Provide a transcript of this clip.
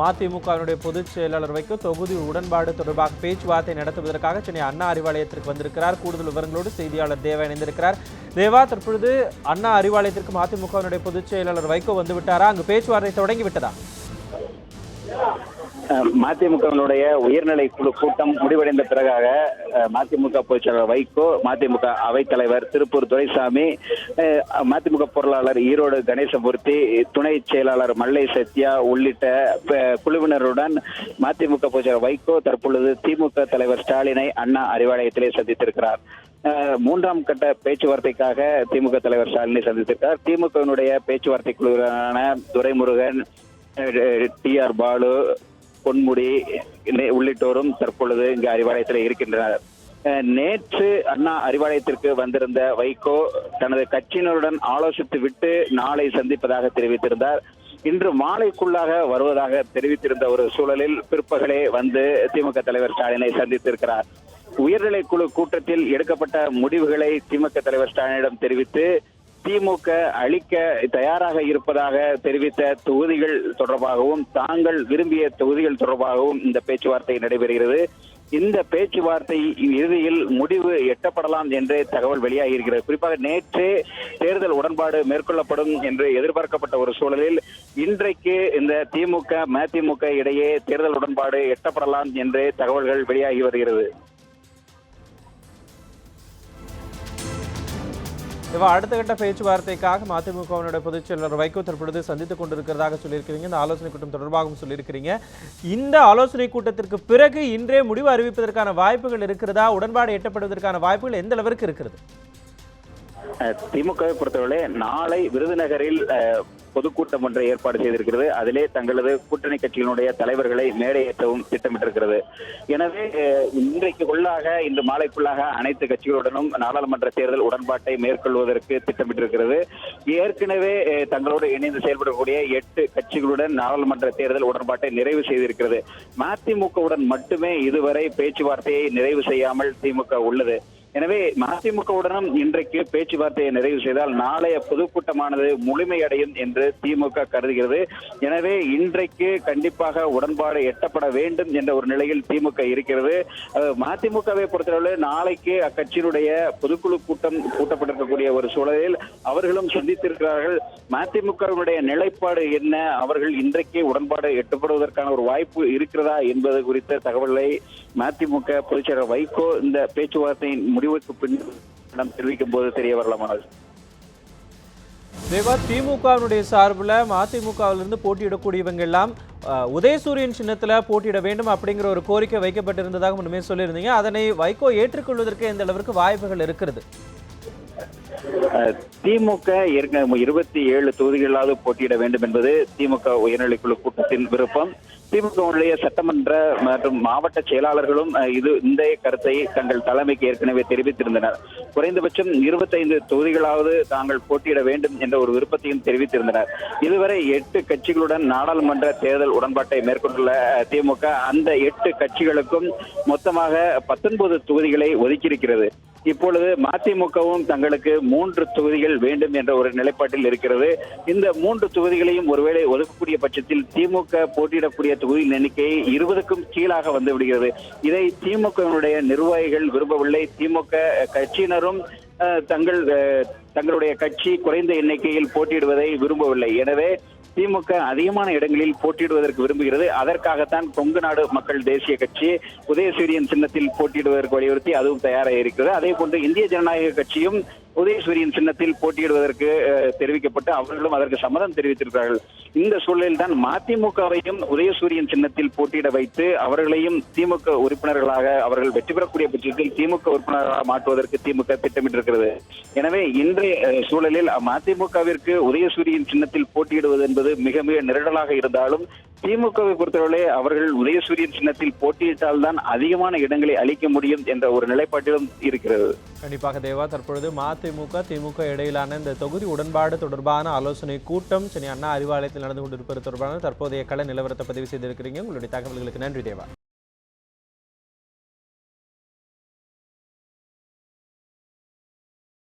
மதிமுகவினுடைய பொதுச் செயலாளர் வைக்க தொகுதி உடன்பாடு தொடர்பாக பேச்சுவார்த்தை நடத்துவதற்காக சென்னை அண்ணா அறிவாலயத்திற்கு வந்திருக்கிறார். கூடுதல் விவரங்களோடு செய்தியாளர் தேவா இணைந்திருக்கிறார். தேவா தற்பொழுது அண்ணா அறிவாலயத்திற்கு மதிமுகவினுடைய பொதுச் செயலாளர் வைகோ வந்து விட்டாரா அங்கு பேச்சுவார்த்தை தொடங்கி விட்டதா மதிமுகவினுடைய உயர்நிலை குழு கூட்டம் முடிவடைந்த பிறகாக மதிமுக பொதுச்செயலாளர் வைகோ மதிமுக அவைத்தலைவர் திருப்பூர் துரைசாமி மதிமுக பொருளாளர் ஈரோடு கணேசமூர்த்தி துணை செயலாளர் மல்லை சத்யா உள்ளிட்ட குழுவினருடன் மதிமுக பொதுச்செயலாளர் வைகோ தற்பொழுது திமுக தலைவர் ஸ்டாலினை அண்ணா அறிவாலயத்திலே சந்தித்திருக்கிறார். மூன்றாம் கட்ட பேச்சுவார்த்தைக்காக திமுக தலைவர் ஸ்டாலினை சந்தித்திருக்கிறார். திமுகவினுடைய பேச்சுவார்த்தை குழுவினரான துரைமுருகன் டி ஆர் பாலு பொன்முடி உள்ளிட்டோரும் தற்பொழுது இங்கு அறிவாலயத்தில் இருக்கின்றனர். நேற்று அண்ணா அறிவாலயத்திற்கு வந்திருந்த வைகோ தனது கட்சியினருடன் ஆலோசித்து விட்டு நாளை சந்திப்பதாக தெரிவித்திருந்தார். இன்று மாலைக்குள்ளாக வருவதாக தெரிவித்திருந்த ஒரு சூழலில் பிற்பகலே வந்து திமுக தலைவர் ஸ்டாலினை சந்தித்திருக்கிறார். உயர்நிலை குழு கூட்டத்தில் எடுக்கப்பட்ட முடிவுகளை திமுக தலைவர் ஸ்டாலினிடம் தெரிவித்து திமுக அளிக்க தயாராக இருப்பதாக தெரிவித்த தொகுதிகள் தொடர்பாகவும் தாங்கள் விரும்பிய தொகுதிகள் தொடர்பாகவும் இந்த பேச்சுவார்த்தை நடைபெறுகிறது. இந்த பேச்சுவார்த்தை இறுதியில் முடிவு எட்டப்படலாம் என்று தகவல் வெளியாகி இருக்கிறது குறிப்பாக நேற்றே தேர்தல் உடன்பாடு மேற்கொள்ளப்படும் என்று எதிர்பார்க்கப்பட்ட ஒரு சூழலில் இன்றைக்கு இந்த திமுக மதிமுக இடையே தேர்தல் உடன்பாடு எட்டப்படலாம் என்று தகவல்கள் வெளியாகி வருகிறது. தேவா அடுத்த கட்ட பேச்சுவார்த்தைக்காக மதிமுகவினுடைய பொதுச் செயலர் வைகோ தற்பொழுது சந்தித்துக் கொண்டிருக்கிறதாக சொல்லியிருக்கிறீங்க. இந்த ஆலோசனை கூட்டம் தொடர்பாகவும் சொல்லியிருக்கிறீங்க. இந்த ஆலோசனை கூட்டத்திற்கு பிறகு இன்றே முடிவு அறிவிப்பதற்கான வாய்ப்புகள் இருக்கிறதா? உடன்பாடு எட்டப்படுவதற்கான வாய்ப்புகள் எந்த அளவிற்கு இருக்கிறது? திமுகவை பொறுத்தவரை நாளை விருதுநகரில் பொதுக்கூட்டம் ஒன்றை ஏற்பாடு செய்திருக்கிறது. அதிலே தங்களது கூட்டணி கட்சிகளுடைய தலைவர்களை மேடையேற்றவும் திட்டமிட்டிருக்கிறது. எனவே இன்றைக்கு இன்றைக்குள்ளாக இன்று மாலைக்குள்ளாக அனைத்து கட்சிகளுடனும் நாடாளுமன்ற தேர்தல் உடன்பாட்டை மேற்கொள்வதற்கு திட்டமிட்டிருக்கிறது. ஏற்கனவே தங்களோடு இணைந்து செயல்படக்கூடிய எட்டு கட்சிகளுடன் நாடாளுமன்ற தேர்தல் உடன்பாட்டை நிறைவு செய்திருக்கிறது. மதிமுகவுடன் மட்டுமே இதுவரை பேச்சுவார்த்தையை நிறைவு செய்யாமல் திமுக உள்ளது. எனவே மதிமுகவுடனும் இன்றைக்கு பேச்சுவார்த்தையை நிறைவு செய்தால் நாளைய பொதுக்கூட்டமானது முழுமையடையும் என்று திமுக கருதுகிறது. எனவே இன்றைக்கு கண்டிப்பாக உடன்பாடு எட்டப்பட வேண்டும் என்ற ஒரு நிலையில் திமுக இருக்கிறது. மதிமுகவை பொறுத்தவரை நாளைக்கு அக்கட்சியினுடைய பொதுக்குழு கூட்டம் கூட்டப்பட்டிருக்கக்கூடிய ஒரு சூழலில் அவர்களும் சந்தித்திருக்கிறார்கள். மதிமுகவினுடைய நிலைப்பாடு என்ன? அவர்கள் இன்றைக்கே உடன்பாடு எட்டப்படுவதற்கான ஒரு வாய்ப்பு இருக்கிறதா என்பது குறித்த தகவல்களை மதிமுக பொதுச்செயலர் வைகோ இந்த பேச்சுவார்த்தையின் முடிவுக்கு பின் தெரிவிக்கும் போது தெரிய வரலாமானது தேவா திமுகவினுடைய சார்பில் மதிமுகவிலிருந்து போட்டியிடக்கூடியவங்க எல்லாம் உதயசூரியன் சின்னத்துல போட்டியிட வேண்டும் அப்படிங்கிற ஒரு கோரிக்கை வைக்கப்பட்டிருந்ததாக முன்னுமே சொல்லியிருந்தீங்க. அதனை வைகோ ஏற்றுக்கொள்வதற்கு எந்த அளவிற்கு வாய்ப்புகள் இருக்கிறது? திமுக இருபத்தி ஏழு தொகுதிகளாவது போட்டியிட வேண்டும் என்பது திமுக உயர்நிலைக்குழு கூட்டத்தின் விருப்பம். திமுகவுடைய சட்டமன்ற மற்றும் மாவட்ட செயலாளர்களும் இது இந்த கருத்தை தங்கள் தலைமைக்கு ஏற்கனவே தெரிவித்திருந்தனர். குறைந்தபட்சம் இருபத்தைந்து தொகுதிகளாவது தாங்கள் போட்டியிட வேண்டும் என்ற ஒரு விருப்பத்தையும் தெரிவித்திருந்தனர். இதுவரை எட்டு கட்சிகளுடன் நாடாளுமன்ற தேர்தல் உடன்பாட்டை மேற்கொண்டுள்ள திமுக அந்த எட்டு கட்சிகளுக்கும் மொத்தமாக பத்தொன்பது தொகுதிகளை ஒதுக்கியிருக்கிறது. இப்பொழுது மதிமுகவும் தங்களுக்கு மூன்று தொகுதிகள் வேண்டும் என்ற ஒரு நிலைப்பாட்டில் இருக்கிறது. இந்த மூன்று தொகுதிகளையும் ஒருவேளை ஒதுக்கக்கூடிய பட்சத்தில் திமுக போட்டியிடக்கூடிய தொகுதியின் எண்ணிக்கை இருபதுக்கும் கீழாக வந்து விடுகிறது. இதை திமுகவினுடைய நிர்வாகிகள் விரும்பவில்லை. திமுக கட்சியினரும் தங்கள் தங்களுடைய கட்சி குறைந்த எண்ணிக்கையில் போட்டியிடுவதை விரும்பவில்லை. எனவே திமுக அதிகமான இடங்களில் போட்டியிடுவதற்கு விரும்புகிறது. அதற்காகத்தான் கொங்கு நாடு மக்கள் தேசிய கட்சி உதயசூரியன் சின்னத்தில் போட்டியிடுவதற்கு வலியுறுத்தி அதுவும் தயாராக இருக்கிறது. அதே போன்று இந்திய ஜனநாயக கட்சியும் உதயசூரியன் சின்னத்தில் போட்டியிடுவதற்கு தெரிவிக்கப்பட்டு அவர்களும் அதற்கு சம்மதம் தெரிவித்திருக்கிறார்கள். இந்த சூழலில் தான் மதிமுகவையும் உதயசூரியன் சின்னத்தில் போட்டியிட வைத்து அவர்களையும் திமுக உறுப்பினர்களாக அவர்கள் வெற்றி பெறக்கூடிய பட்சத்தில் திமுக உறுப்பினர்களாக மாற்றுவதற்கு திமுக திட்டமிட்டிருக்கிறது. எனவே இன்றைய அஹ், சூழலில் மதிமுகவிற்கு உதயசூரியன் சின்னத்தில் போட்டியிடுவது என்பது மிக மிக நெருடலாக இருந்தாலும் திமுகவை பொறுத்தவரை அவர்கள் உதயசூரியன் சின்னத்தில் போட்டியிட்டால் தான் அதிகமான இடங்களை அளிக்க முடியும் என்ற ஒரு நிலைப்பாட்டிலும் இருக்கிறது. கண்டிப்பாக தேவா தற்பொழுது மதிமுக திமுக இடையிலான இந்த தொகுதி உடன்பாடு தொடர்பான ஆலோசனை கூட்டம் சென்னை அண்ணா அறிவாலயத்தில் நடந்து கொண்டிருப்பது தொடர்பான தற்போதைய கள நிலவரத்தை பதிவு செய்திருக்கிறீங்க. உங்களுடைய தகவல்களுக்கு நன்றி தேவா.